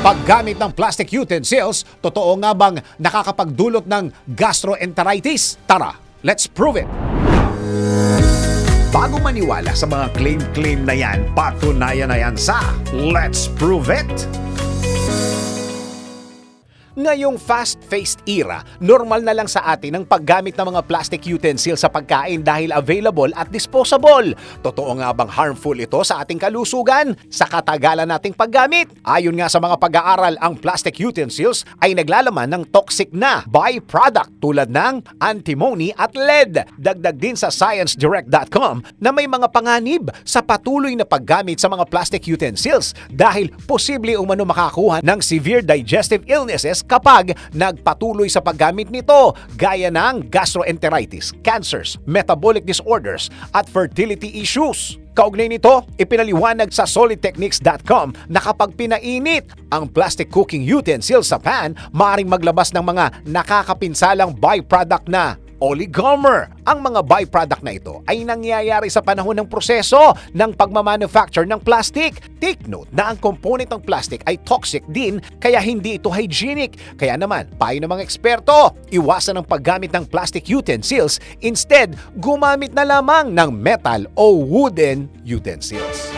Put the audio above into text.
Paggamit ng plastic utensils, totoo nga bang nakakapagdulot ng gastroenteritis? Tara, let's prove it! Bago maniwala sa mga claim-claim na yan, patunayan na yan sa Let's Prove It! Ngayong fast-paced era, normal na lang sa atin ang paggamit ng mga plastic utensils sa pagkain dahil available at disposable. Totoo nga bang harmful ito sa ating kalusugan sa katagalan nating paggamit? Ayon nga sa mga pag-aaral, ang plastic utensils ay naglalaman ng toxic na byproduct tulad ng antimony at lead. Dagdag din sa ScienceDirect.com na may mga panganib sa patuloy na paggamit sa mga plastic utensils dahil posible umano makakuha ng severe digestive illnesses kapag nagpatuloy sa paggamit nito gaya ng gastroenteritis, cancers, metabolic disorders at fertility issues. Kaugnay nito, ipinaliwanag sa solidtechniques.com na kapag pinainit ang plastic cooking utensil sa pan, maaaring maglabas ng mga nakakapinsalang byproduct na oligomer. Ang mga byproduct na ito ay nangyayari sa panahon ng proseso ng pagmamanufacture ng plastic. Take note na ang component ng plastic ay toxic din kaya hindi ito hygienic. Kaya naman, payo ng mga eksperto, iwasan ang paggamit ng plastic utensils. Instead, gumamit na lamang ng metal o wooden utensils.